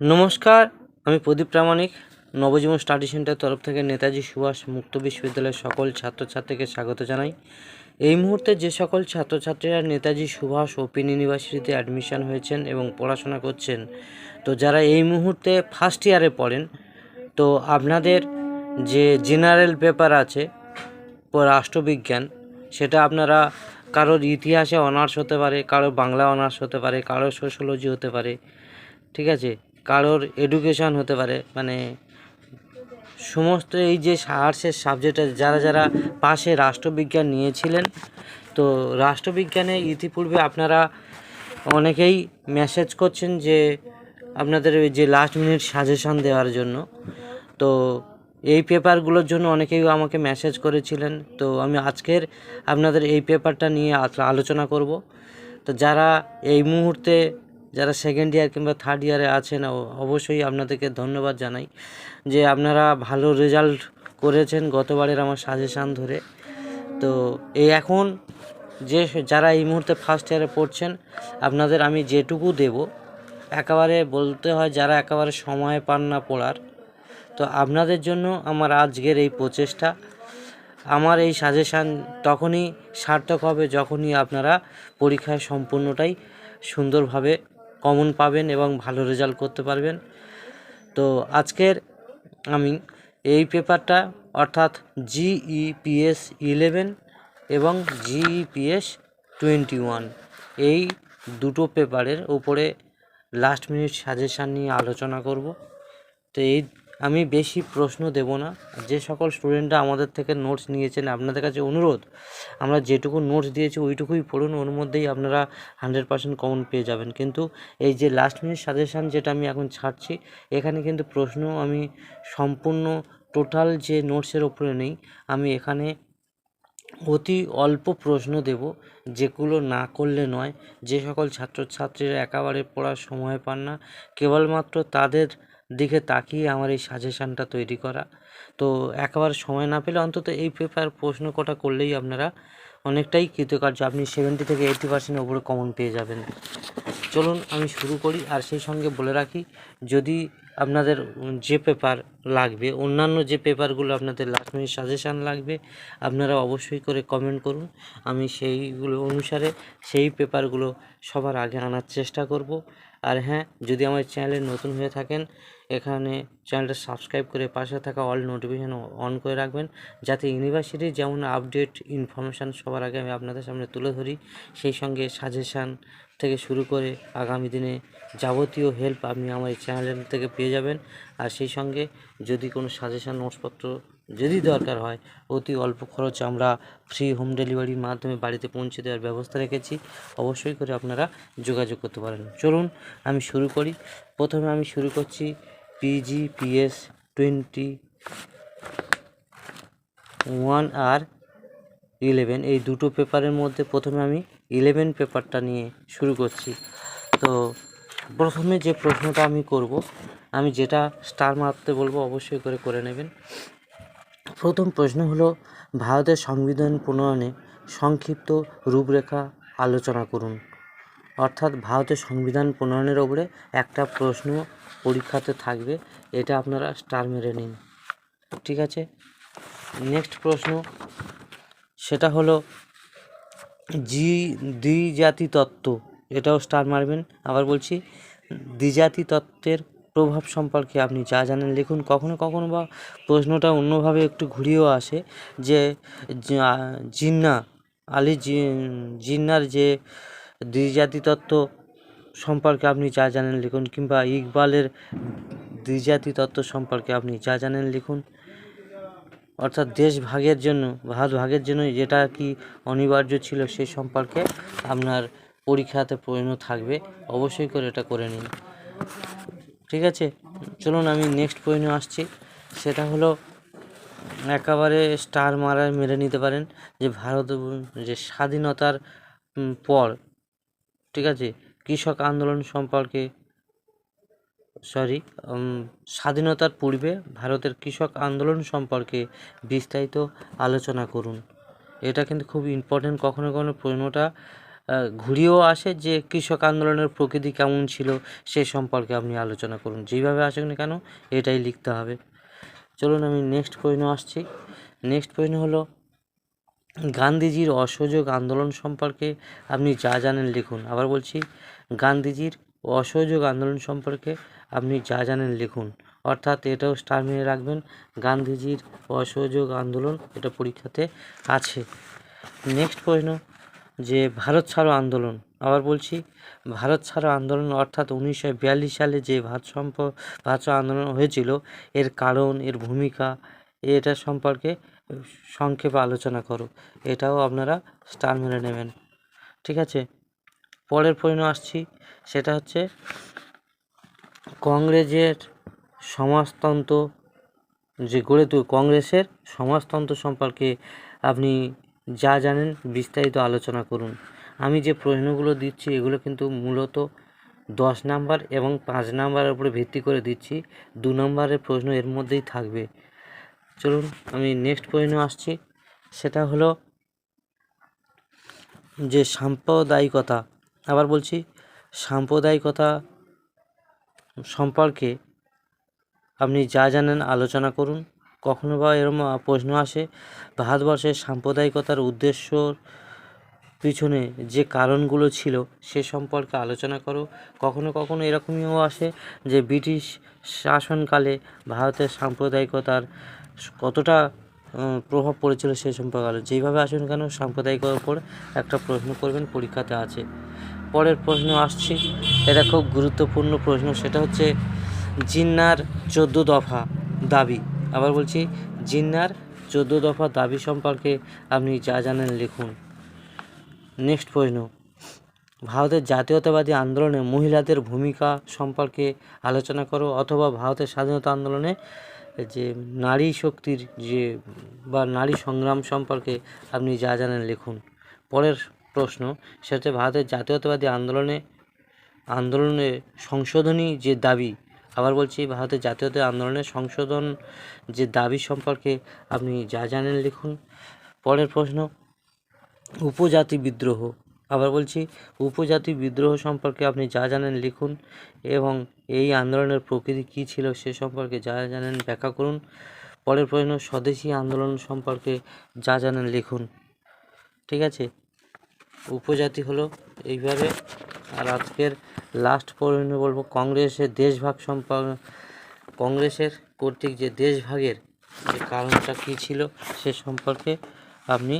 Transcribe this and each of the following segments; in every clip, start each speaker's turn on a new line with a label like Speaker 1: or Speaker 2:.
Speaker 1: নমস্কার, আমি প্রদীপ প্রামাণিক, নবজীবন study centre তরফ থেকে নেতাজি সুভাষ মুক্ত বিশ্ববিদ্যালয়ের সকল ছাত্রছাত্রীকে স্বাগত জানাই। এই মুহূর্তে যে সকল ছাত্রছাত্রীরা নেতাজি সুভাষ ওপেন ইউনিভার্সিটিতে অ্যাডমিশান হয়েছেন এবং পড়াশোনা করছেন, তো যারা এই মুহূর্তে ফার্স্ট ইয়ারে পড়েন, তো আপনাদের যে জেনারেল পেপার আছে রাষ্ট্রবিজ্ঞান, সেটা আপনারা কারোর ইতিহাসে অনার্স হতে পারে, কারোর বাংলা অনার্স হতে পারে, কারোর সোশ্যোলজি হতে পারে, ঠিক আছে? কারোর এডুকেশন হতে পারে মানে সমস্ত এই যে আর্টসের সাবজেক্টে যারা যারা পাশে রাষ্ট্রবিজ্ঞান নিয়েছিলেন, তো রাষ্ট্রবিজ্ঞানে ইতিপূর্বে আপনারা অনেকেই মেসেজ করছেন যে আপনাদের ওই যে লাস্ট মিনিট সাজেশন দেওয়ার জন্য। তো এই পেপারগুলোর জন্য অনেকেই আমাকে মেসেজ করেছিলেন। তো আমি আজকের আপনাদের এই পেপারটা নিয়ে আলোচনা করব। তো যারা এই মুহূর্তে যারা সেকেন্ড ইয়ার কিংবা থার্ড ইয়ারে আছেন অবশ্যই আপনাদেরকে ধন্যবাদ জানাই যে আপনারা ভালো রেজাল্ট করেছেন গতবারের আমার সাজেশান ধরে। তো এই এখন যে যারা এই মুহূর্তে ফার্স্ট ইয়ারে পড়ছেন, আপনাদের আমি যেটুকু দেব, একেবারে বলতে হয় যারা একেবারে সময় পান না পড়ার, তো আপনাদের জন্য আমার আজকের এই প্রচেষ্টা। আমার এই সাজেশান তখনই সার্থক হবে যখনই আপনারা পরীক্ষায় সম্পূর্ণটাই সুন্দরভাবে কমন পাবেন এবং ভালো রেজাল্ট করতে পারবেন। তো আজকের আমি এই পেপারটা অর্থাৎ জিইপিএস ইলেভেন এবং জিইপিএস টোয়েন্টি ওয়ান এই দুটো পেপারের উপরে লাস্ট মিনিট সাজেশান নিয়ে আলোচনা করব। তো এই আমি বেশি প্রশ্ন দেব না। যে সকল স্টুডেন্টরা আমাদের থেকে নোটস নিয়েছেন, আপনাদের কাছে অনুরোধ, আমরা যেটুকু নোটস দিয়েছি ওইটুকুই পড়ুন, ওর মধ্যেই আপনারা হান্ড্রেড পার্সেন্ট কমন পেয়ে যাবেন। কিন্তু এই যে লাস্ট মিনিট সাজেশান যেটা আমি এখন ছাড়ছি, এখানে কিন্তু প্রশ্ন আমি সম্পূর্ণ টোটাল যে নোটসের ওপরে নেই, আমি এখানে অতি অল্প প্রশ্ন দেব, যেগুলো না করলে নয়। যে সকল ছাত্রছাত্রীরা একেবারে পড়ার সময় পান না, কেবলমাত্র তাদের দিকে তাকিয়ে আমার এই সাজেশানটা তৈরি করা। তো একবার সময় না পেলে অন্তত এই পেপার প্রশ্ন কটা করলেই আপনারা অনেকটাই কৃতকার্য। আপনি সেভেন্টি থেকে এইটি পার্সেন্টের উপরে কমন পেয়ে যাবেন। চলুন আমি শুরু করি আর সেই সঙ্গে বলে রাখি, যদি আপনাদের যে পেপার লাগবে, অন্যান্য যে পেপারগুলো আপনাদের লাস্ট মিনিট সাজেশান লাগবে, আপনারা অবশ্যই করে কমেন্ট করুন। আমি সেইগুলো অনুসারে সেই পেপারগুলো সবার আগে আনার চেষ্টা করব। আর হ্যাঁ যদি আমার চ্যানেলে নতুন হয়ে থাকেন, এখানে চ্যানেলটা সাবস্ক্রাইব করে পাশে থাকা অল নোটিফিকেশান অন করে রাখবেন, যাতে ইউনিভার্সিটির যেমন আপডেট ইনফরমেশান সবার আগে আমি আপনাদের সামনে তুলে ধরি, সেই সঙ্গে সাজেশান থেকে শুরু করে আগামী দিনে যাবতীয় হেল্প আপনি আমার এই চ্যানেল থেকে পেয়ে যাবেন। আর সেই সঙ্গে যদি কোনো সাজেশান, নোটসপত্র যদি দরকার হয়, অতি অল্প খরচে আমরা ফ্রি হোম ডেলিভারির মাধ্যমে বাড়িতে পৌঁছে দেওয়ার ব্যবস্থা রেখেছি। অবশ্যই করে আপনারা যোগাযোগ করতে পারেন। চলুন, আমি শুরু করি। প্রথমে আমি শুরু করছি পিজি পিএস টোয়েন্টি ওয়ান আর ইলেভেন এই দুটো পেপারের মধ্যে প্রথমে আমি ইলেভেন পেপারটা নিয়ে শুরু করছি। তো প্রথমে যে প্রশ্নটা আমি করব, আমি যেটা স্টার মারতে বলব, অবশ্যই করে করে নেবেন। প্রথম প্রশ্ন হলো, ভারতের সংবিধান প্রণয়নে সংক্ষিপ্ত রূপরেখা আলোচনা করুন। অর্থাৎ ভারতের সংবিধান প্রণয়নের ওপরে একটা প্রশ্ন পরীক্ষাতে থাকবে, এটা আপনারা স্টার মেরে নিন। ঠিক আছে? নেক্সট প্রশ্ন, সেটা হলো, জি দ্বিজাতি তত্ত্ব এটাও স্টার মারবেন। আবার বলছি দ্বিজাতি তত্ত্বের প্রভাব সম্পর্কে আপনি যা জানেন, লিখুন। কখনো কখনো বা প্রশ্নটা অন্যভাবে একটু ঘুরিয়েও আসে যে জিন্না, আলী জিন্নার যে দ্বিজাতি তত্ত্ব সম্পর্কে আপনি যা জানেন, লিখুন। কিংবা ইকবালের দ্বিজাতি তত্ত্ব সম্পর্কে আপনি যা জানেন, লিখুন। অর্থাৎ দেশ ভাগের জন্য ভারত ভাগের জন্য যেটা কি অনিবার্য ছিল সেই সম্পর্কে আপনার পরীক্ষাতে প্রশ্ন থাকবে। অবশ্যই করে এটা করে নিন। ঠিক আছে? চলুন আমি নেক্সট প্রশ্ন আসছি। সেটা হলো, একেবারে স্টার মারা মেরে নিতে পারেন যে ভারত যে স্বাধীনতার পর, ঠিক আছে? কৃষক আন্দোলন সম্পর্কে সরি স্বাধীনতার পূর্বে ভারতের কৃষক আন্দোলন সম্পর্কে বিস্তারিত আলোচনা করুন। এটা কিন্তু খুব ইম্পর্টেন্ট কখনো কখনো প্রশ্নটা ঘুরিয়েও আসে যে কৃষক আন্দোলনের প্রকৃতি কেমন ছিল সে সম্পর্কে আপনি আলোচনা করুন। যেইভাবে আসুক না কেন, এটাই লিখতে হবে। চলুন আমি নেক্সট প্রশ্ন আসছি। নেক্সট প্রশ্ন হলো, গান্ধীজির অসহযোগ আন্দোলন সম্পর্কে আপনি যা জানেন লিখুন। আবার বলছি, গান্ধীজির অসহযোগ আন্দোলন সম্পর্কে আপনি যা জানেন লিখুন। অর্থাৎ এটাও স্টার মেরে রাখবেন, গান্ধীজির অসহযোগ আন্দোলন এটা পরীক্ষাতে আছে। নেক্সট প্রশ্ন যে ভারত ছাড়ো আন্দোলন। আবার বলছি, ভারত ছাড়ো আন্দোলন অর্থাৎ উনিশশো বিয়াল্লিশ সালে যে ভারত সম্প, ভারত আন্দোলন হয়েছিল, এর কারণ, এর ভূমিকা, এটা সম্পর্কে সংক্ষেপে আলোচনা করো। এটাও আপনারা স্টার মেরে নেবেন। ঠিক আছে? পরের প্রশ্ন আসছি, সেটা হচ্ছে, কংগ্রেসের সমাজতন্ত্র যে গড়ে তুল, কংগ্রেসের সমাজতন্ত্র সম্পর্কে আপনি যা জানেন বিস্তারিত আলোচনা করুন। আমি যে প্রশ্নগুলো দিচ্ছি, এগুলো কিন্তু মূলত দশ নাম্বার এবং পাঁচ নাম্বারের উপরে ভিত্তি করে দিচ্ছি। দু নম্বরের প্রশ্ন এর মধ্যেই থাকবে। চলুন, আমি নেক্সট প্রশ্ন আসছি। সেটা হলো যে সাম্প্রদায়িকতা, আবার বলছি সাম্প্রদায়িকতা সম্পর্কে আপনি যা জানেন আলোচনা করুন। কখনো বা এরম প্রশ্ন আসে, ভারতবর্ষের সাম্প্রদায়িকতার উদ্দেশ্যর পিছনে যে কারণগুলো ছিল সে সম্পর্কে আলোচনা করো। কখনো কখনো এরকমইও আসে যে ব্রিটিশ শাসনকালে ভারতের সাম্প্রদায়িকতার কতটা প্রভাব পড়েছিল সে সম্পর্কে আলো, যেইভাবে আসুন কেন সাম্প্রদায়িকতার উপর একটা প্রশ্ন করবেন, পরীক্ষাতে আছে। পরের প্রশ্ন আসছি, এটা খুব গুরুত্বপূর্ণ প্রশ্ন, সেটা হচ্ছে জিন্নার চোদ্দ দফা দাবি। আবার বলছি, জিন্নার চোদ্দ দফা দাবি সম্পর্কে আপনি যা জানেন লিখুন। নেক্সট প্রশ্ন। ভারতের জাতীয়তাবাদী আন্দোলনে মহিলাদের ভূমিকা সম্পর্কে আলোচনা করো অথবা ভারতের স্বাধীনতা আন্দোলনে যে নারী শক্তির যে বা নারী সংগ্রাম সম্পর্কে আপনি যা জানেন লিখুন। পরের প্রশ্ন, সেটা ভারতের জাতীয়তাবাদী আন্দোলনে আন্দোলনে সংশোধনী যে দাবি আবার বলছি, ভারতের জাতীয়তা আন্দোলনের সংশোধন যে দাবি সম্পর্কে আপনি যা জানেন লিখুন। পরের প্রশ্ন, উপজাতি বিদ্রোহ। আবার বলছি, উপজাতি বিদ্রোহ সম্পর্কে আপনি যা জানেন লিখুন এবং এই আন্দোলনের প্রকৃতি কী ছিল সে সম্পর্কে যা জানেন ব্যাখ্যা করুন। পরের প্রশ্ন, স্বদেশী আন্দোলন সম্পর্কে যা জানেন লিখুন। ঠিক আছে? উপজাতি হলো এইভাবে। আর আজকের লাস্ট প্রশ্ন বলব, কংগ্রেসের দেশভাগ সম্পর্ক কংগ্রেসের কর্তৃক যে দেশভাগের যে কারণটা কী ছিল সে সম্পর্কে আপনি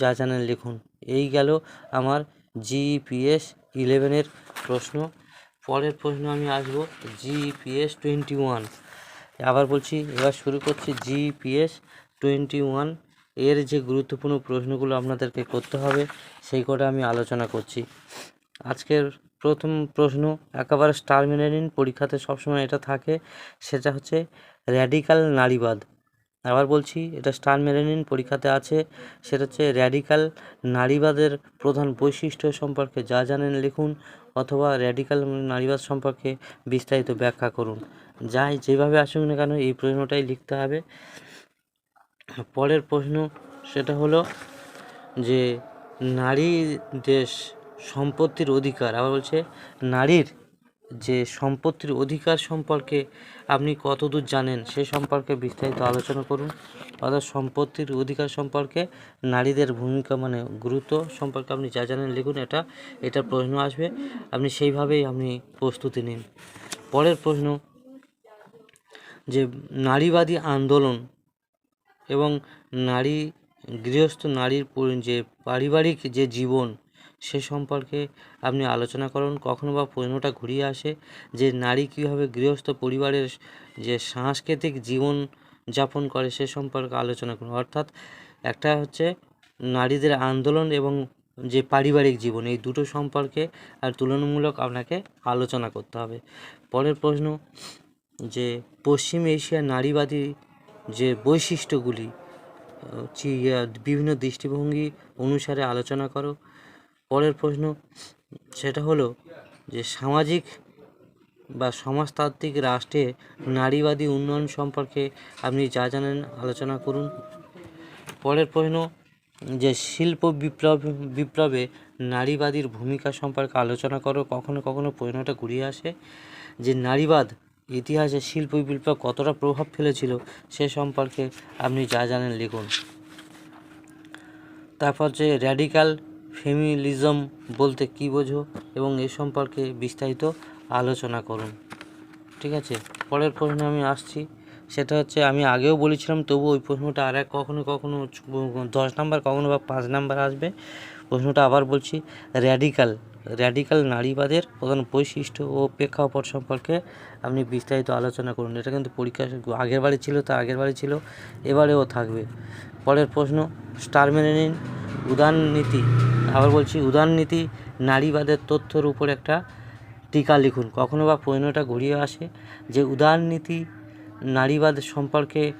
Speaker 1: যা জানেন লিখুন। এই গেল আমার জিপিএস ইলেভেনের প্রশ্ন। পরের প্রশ্ন আমি আসব জিপিএস টোয়েন্টি ওয়ান আবার বলছি, এবার শুরু করছি জিপিএস টোয়েন্টি ওয়ানের যে গুরুত্বপূর্ণ প্রশ্নগুলো আপনাদেরকে করতে হবে, সেই কটা আমি আলোচনা করছি। আজকের প্রথম প্রশ্ন, একেবারে স্টার মেনে নিন পরীক্ষাতে সবসময় এটা থাকে, সেটা হচ্ছে র্যাডিক্যাল নারীবাদ। আবার বলছি, এটা স্টার মেনে নিন পরীক্ষাতে আছে, সেটা হচ্ছে র্যাডিক্যাল নারীবাদের প্রধান বৈশিষ্ট্য সম্পর্কে যা জানেন লিখুন, অথবা র্যাডিক্যাল নারীবাদ সম্পর্কে বিস্তারিত ব্যাখ্যা করুন। যাই যেভাবে আসুক না কেন, এই প্রশ্নটাই লিখতে হবে। পরের প্রশ্ন, সেটা হলো যে নারী দেশ সম্পত্তির অধিকার। আবার বলছে, নারীর যে সম্পত্তির অধিকার সম্পর্কে আপনি কতদূর জানেন, সে সম্পর্কে বিস্তারিত আলোচনা করুন। অর্থাৎ সম্পত্তির অধিকার সম্পর্কে নারীদের ভূমিকা মানে গুরুত্ব সম্পর্কে আপনি যা জানেন লিখুন, এটা এটা প্রশ্ন আসবে। আপনি সেইভাবেই আপনি প্রস্তুতি নিন। পরের প্রশ্ন, যে নারীবাদী আন্দোলন এবং নারী গৃহস্থ নারীর যে পারিবারিক যে জীবন সে সম্পর্কে আপনি আলোচনা করুন। কখনো বা প্রশ্নটা ঘুরিয়ে আসে যে নারী কীভাবে গৃহস্থ পরিবারের যে সাংস্কৃতিক জীবন যাপন করে সে সম্পর্কে আলোচনা করুন। অর্থাৎ একটা হচ্ছে নারীদের আন্দোলন এবং যে পারিবারিক জীবন, এই দুটো সম্পর্কে আর তুলনামূলক আপনাকে আলোচনা করতে হবে। পরের প্রশ্ন, যে পশ্চিম এশিয়ার নারীবাদী যে বৈশিষ্ট্যগুলি বিভিন্ন দৃষ্টিভঙ্গি অনুসারে আলোচনা করো। পরের প্রশ্ন, সেটা হলো যে সামাজিক বা সমাজতাত্ত্বিক রাষ্ট্রে নারীবাদী উন্নয়ন সম্পর্কে আপনি যা জানেন আলোচনা করুন। পরের প্রশ্ন, যে শিল্প বিপ্লব, বিপ্লবে নারীবাদীর ভূমিকা সম্পর্কে আলোচনা করো, কখনো কখনো প্রশ্নটা ঘুরিয়ে আসে যে নারীবাদ ইতিহাসে শিল্প বিপ্লব কতটা প্রভাব ফেলেছিল সে সম্পর্কে আপনি যা জানেন লিখুন। তারপর যে র্যাডিক্যাল ফেমিনিজম বলতে কি বোঝো এবং এ সম্পর্কে বিস্তারিত আলোচনা করুন। ঠিক আছে? পরের প্রশ্নে আমি আসছি। সেটা হচ্ছে, আমি আগেও বলেছিলাম তবু ওই প্রশ্নটা আর এক কখনো কখনো দশ নাম্বার, কখনো বা পাঁচ নাম্বার আসবে। প্রশ্নটা আবার বলছি র্যাডিক্যাল র্যাডিক্যাল নারীবাদের প্রধান বৈশিষ্ট্য ও প্রেক্ষাপট সম্পর্কে আপনি বিস্তারিত আলোচনা করুন। এটা কিন্তু পরীক্ষা আগের বারে ছিল, তা আগের বারে ছিল, এবারেও থাকবে। পরের প্রশ্ন স্টার মেনে নিন উদারনীতি আবার বলছি উদারনীতি নারীবাদের তথ্যের উপর একটা টিকা লিখুন। কখনো বা প্রশ্নটা ঘুরিয়ে আসে যে উদারনীতি নারীবাদ সম্পর্কে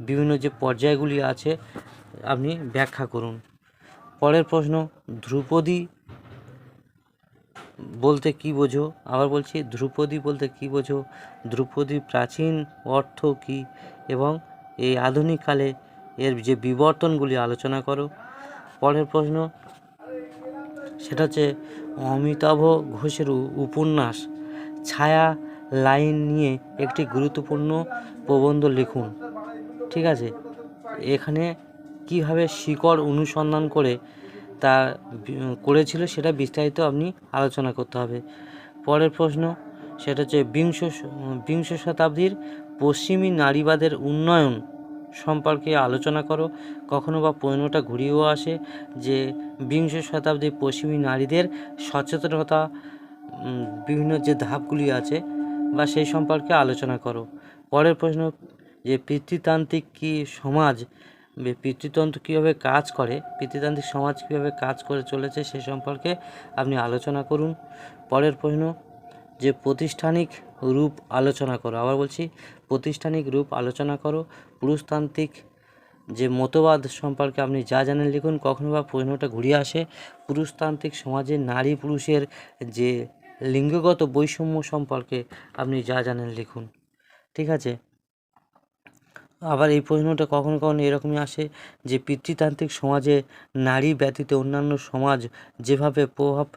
Speaker 1: বিভিন্ন যে পর্যায়গুলি আছে, আপনি ব্যাখ্যা করুন। পরের প্রশ্ন, ধ্রুপদী বলতে কি বোঝো? আবার বলছি, ধ্রুপদী বলতে কি বোঝো? ধ্রুপদী প্রাচীন অর্থ কি? এবং এই আধুনিক কালে এর যে বিবর্তনগুলি আলোচনা করো। পরের প্রশ্ন, সেটা হচ্ছে অমিতাভ ঘোষের উপন্যাস, ছায়া লাইন নিয়ে একটি গুরুত্বপূর্ণ প্রবন্ধ লিখুন। ঠিক আছে? এখানে কীভাবে শিকড় অনুসন্ধান করে তা করেছিল সেটা বিস্তারিত আপনি আলোচনা করতে হবে। পরের প্রশ্ন, সেটা হচ্ছে বিংশ বিংশ শতাব্দীর পশ্চিমী নারীবাদের উন্নয়ন সম্পর্কে আলোচনা করো। কখনো বা প্রশ্নটা ঘুরিয়েও আসে যে বিংশ শতাব্দীর পশ্চিমী নারীদের সচেতনতা বিভিন্ন যে ধাপগুলি আছে বা সেই সম্পর্কে আলোচনা করো। পরের প্রশ্ন, যে পিতৃতান্ত্রিক কি সমাজ পিতৃতন্ত্র কীভাবে কাজ করে, পিতৃতান্ত্রিক সমাজ কীভাবে কাজ করে চলেছে সে সম্পর্কে আপনি আলোচনা করুন। পরের প্রশ্ন, যে প্রতিষ্ঠানিক রূপ আলোচনা করো। আবার বলছি, প্রতিষ্ঠানিক রূপ আলোচনা করো। পুরুষতান্ত্রিক যে মতবাদ সম্পর্কে আপনি যা জানেন লিখুন, কখনো বা প্রশ্নটা ঘুরিয়ে আসে। পুরুষতান্ত্রিক সমাজে নারী পুরুষের যে লিঙ্গগত বৈষম্য সম্পর্কে আপনি যা জানেন লিখুন। ঠিক আছে? আবার এই প্রশ্নটা কখনো কখনো এরকমই আসে যে পিতৃতান্ত্রিক সমাজে নারী ব্যতীত অন্যান্য সমাজ যেভাবে প্রভাব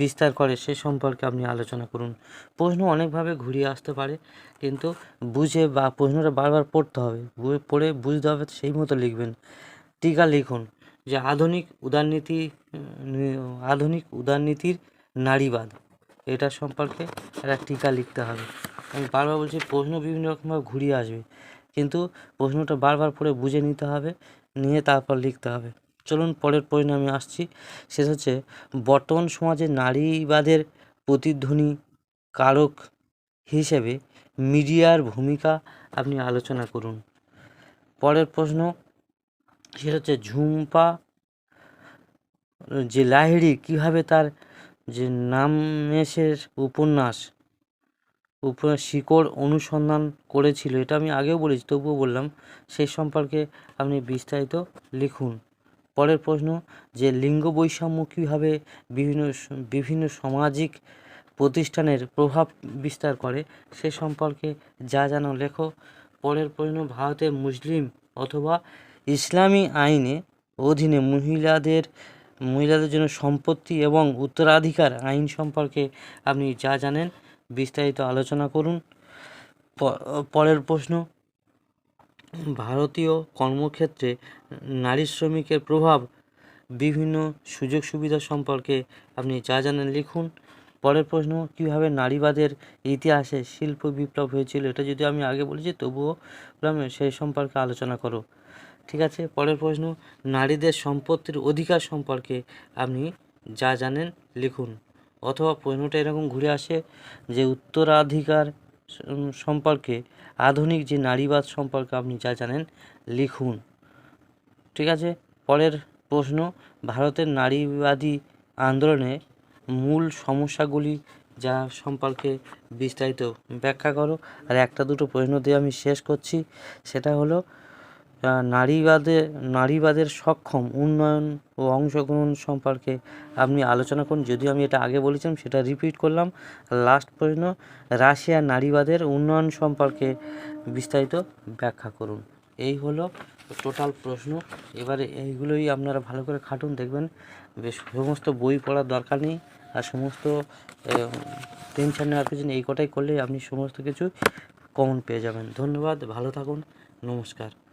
Speaker 1: বিস্তার করে সে সম্পর্কে আপনি আলোচনা করুন। প্রশ্ন অনেকভাবে ঘুরিয়ে আসতে পারে, কিন্তু বুঝে বা প্রশ্নটা বারবার পড়তে হবে। পড়ে বুঝতে হবে, সেই মতো লিখবেন। টিকা লিখুন যে আধুনিক উদারনীতি আধুনিক উদারনীতির নারীবাদ, এটা সম্পর্কে একটা টিকা লিখতে হবে। আমি বারবার বলছি প্রশ্ন বিভিন্ন রকমভাবে ঘুরিয়ে আসবে। কিন্তু প্রশ্নটা বারবার পড়ে বুঝে নিতে হবে, নিয়ে তারপর লিখতে হবে। চলুন পরের প্রশ্নে আমি আসছি। সেটা হচ্ছে, বর্তমান সমাজে নারীবাদের প্রতিধ্বনি কারক হিসেবে মিডিয়ার ভূমিকা আপনি আলোচনা করুন। পরের প্রশ্ন, সেটা হচ্ছে, ঝুম্পা, যে লাহিড়ি, কীভাবে তার যে নামেশের উপন্যাস উপন্যাস শিকড় অনুসন্ধান করেছিল। এটা আমি আগেও বলেছি, তবুও বললাম। সেই সম্পর্কে আপনি বিস্তারিত লিখুন। পরের প্রশ্ন, যে লিঙ্গ বৈষম্য কীভাবে বিভিন্ন বিভিন্ন সামাজিক প্রতিষ্ঠানের প্রভাব বিস্তার করে, সে সম্পর্কে যা জানো লেখো। পরের প্রশ্ন ভারতের মুসলিম অথবা ইসলামী আইনে অধীনে মহিলাদের মহিলাদের জন্য সম্পত্তি এবং উত্তরাধিকার আইন সম্পর্কে আপনি যা জানেন বিস্তারিত আলোচনা করুন। পরের প্রশ্ন, ভারতীয় কর্মক্ষেত্রে নারী শ্রমিকের প্রভাব বিভিন্ন সুযোগ সুবিধা সম্পর্কে আপনি যা জানেন লিখুন। পরের প্রশ্ন, কীভাবে নারীবাদের ইতিহাসে শিল্প বিপ্লব হয়েছিল এটা যদি আমি আগে বলেছি তবুও বললাম সেই সম্পর্কে আলোচনা করো। ঠিক আছে, পরের প্রশ্ন, নারীদের সম্পত্তির অধিকার সম্পর্কে আপনি যা জানেন লিখুন। অথবা প্রশ্নটা এরকম ঘুরে আসে যে উত্তরাধিকার সম্পর্কে আধুনিক যে নারীবাদ সম্পর্কে আপনি যা জানেন, লিখুন। ঠিক আছে? পরের প্রশ্ন, ভারতের নারীবাদী আন্দোলনে মূল সমস্যাগুলি যা সম্পর্কে বিস্তারিত ব্যাখ্যা করো। আর একটা দুটো প্রশ্ন দিয়ে আমি শেষ করছি। সেটা হলো নারীবাদে, নারীবাদের সক্ষম, উন্নয়ন ও অংশগ্রহণ সম্পর্কে আপনি আলোচনা করুন। যদিও আমি এটা আগে বলেছিলাম, সেটা রিপিট করলাম। লাস্ট প্রশ্ন রাশিয়া নারীবাদের উন্নয়ন সম্পর্কে বিস্তারিত ব্যাখ্যা করুন। এই হলো টোটাল প্রশ্ন। এবারে এইগুলোই আপনারা ভালো করে খাটুন, দেখবেন বেশ সমস্ত বই পড়ার দরকার নেই আর সমস্ত টেনশন নেওয়ার কিছু নেই। এই কটাই করলেই আপনি সমস্ত কিছু কমন পেয়ে যাবেন। ধন্যবাদ, ভালো থাকুন, নমস্কার।